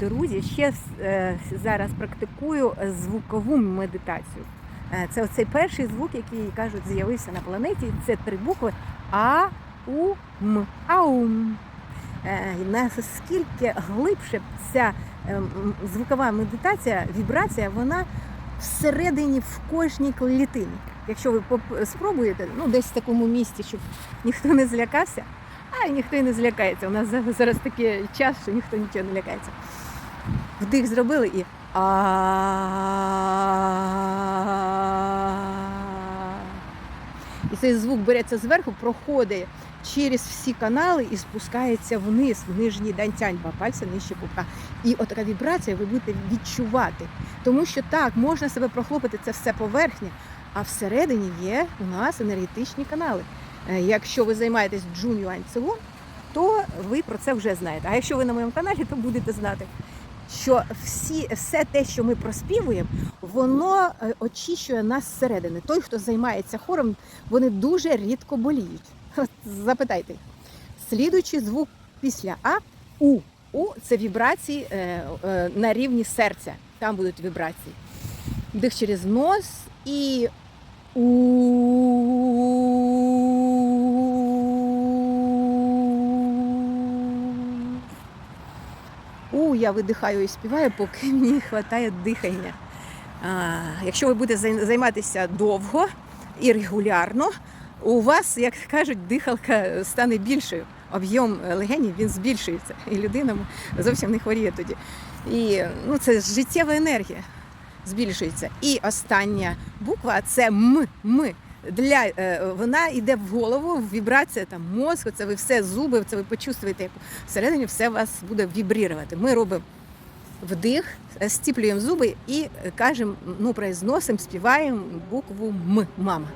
друзі, ще е, зараз практикую звукову медитацію. Е, Це оцей перший звук, який кажуть, з'явився на планеті. Це три букви А, У, М. Аум. Е, Наскільки глибше ця звукова медитація, вібрація, вона всередині в кожній клітині. Якщо ви спробуєте, ну десь в такому місці, щоб ніхто не злякався, а ніхто і не злякається. У нас зараз такий час, що ніхто нічого не лякається. Вдих зробили і. І цей звук береться зверху, проходить через всі канали і спускається вниз, в нижній данцянь, два пальця нижче пупка. І от така вібрація ви будете відчувати. Тому що так, можна себе прохлопити, це все поверхня, а всередині є у нас енергетичні канали. Е, Якщо ви займаєтесь джун юань цигун, то ви про це вже знаєте. А якщо ви на моєму каналі, то будете знати, що всі, все те, що ми проспівуємо, воно е, очищує нас зсередини. Той, хто займається хором, вони дуже рідко боліють. Запитайте. Слідуючий звук після А У. У це вібрації е, е, на рівні серця. Там будуть вібрації. Дих через нос і у. У я видихаю і співаю, поки мені вистачає дихання. А, якщо ви будете займатися довго і регулярно, у вас, як кажуть, дихалка стане більшою. Об'єм легенів він збільшується, і людина зовсім не хворіє тоді. І ну, це життєва енергія збільшується. І остання буква це М. М. Для, е, вона йде в голову, вібрація там мозку, це ви все зуби, це ви почувствуєте, як всередині все вас буде вібрірувати. Ми робимо вдих, е, стіплюємо зуби і кажемо, ну, произносимо, співаємо букву М. Мама.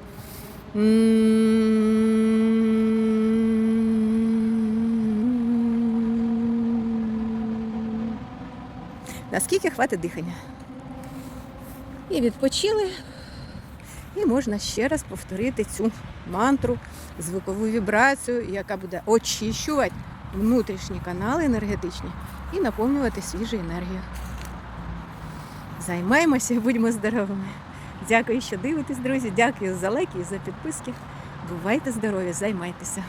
Наскільки хватить дихання? І відпочили. І можна ще раз повторити цю мантру, звукову вібрацію, яка буде очищувати внутрішні канали енергетичні і наповнювати свіжу енергію. Займаємося, будьмо здоровими. Дякую, що дивитесь, друзі. Дякую за лайки і за підписки. Бувайте здорові, займайтеся.